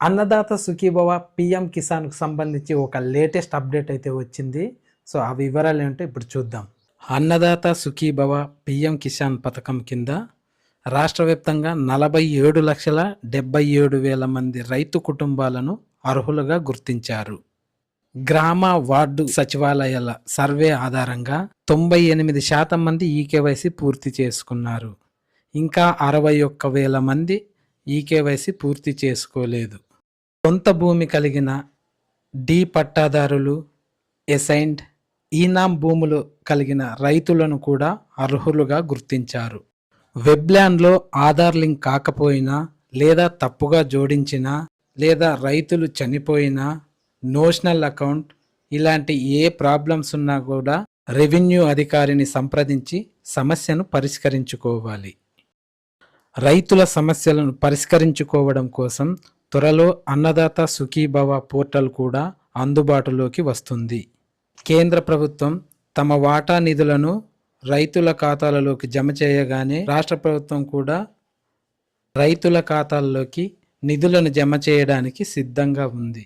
Annadata Sukhibhava PM కిసాన్కు సంబంధించి ఒక latest update అయితే వచ్చింది. సో ఆ వివరాలు ఏంటో ఇప్పుడు చూద్దాం. అన్నదాత సుఖీభవ పిఎం కిసాన్ పథకం కింద రాష్ట్ర వ్యాప్తంగా నలభై ఏడు లక్షల డెబ్బై ఏడు వేల మంది రైతు కుటుంబాలను అర్హులుగా గుర్తించారు. గ్రామ వార్డు సచివాలయాల సర్వే ఆధారంగా తొంభై ఎనిమిది శాతం మంది ఈకేవైసీ పూర్తి చేసుకున్నారు. ఇంకా అరవై ఒక్క వేల మంది ఈకేవైసీ పూర్తి చేసుకోలేదు. సొంత భూమి కలిగిన డి పట్టాదారులు ఎసైన్డ్ ఈనాం భూములు కలిగిన రైతులను కూడా అర్హులుగా గుర్తించారు. వెబ్లాన్లో ఆధార్ లింక్ కాకపోయినా లేదా తప్పుగా జోడించినా లేదా రైతులు చనిపోయినా నోషనల్ అకౌంట్ ఇలాంటి ఏ ప్రాబ్లమ్స్ ఉన్నా కూడా రెవెన్యూ అధికారిని సంప్రదించి సమస్యను పరిష్కరించుకోవాలి. రైతుల సమస్యలను పరిష్కరించుకోవడం కోసం త్వరలో అన్నదాత సుఖీభవ పోర్టల్ కూడా అందుబాటులోకి వస్తుంది. కేంద్ర ప్రభుత్వం తమ వాటా నిధులను రైతుల ఖాతాలలోకి జమ చేయగానే రాష్ట్ర ప్రభుత్వం కూడా రైతుల ఖాతాల్లోకి నిధులను జమ చేయడానికి సిద్ధంగా ఉంది.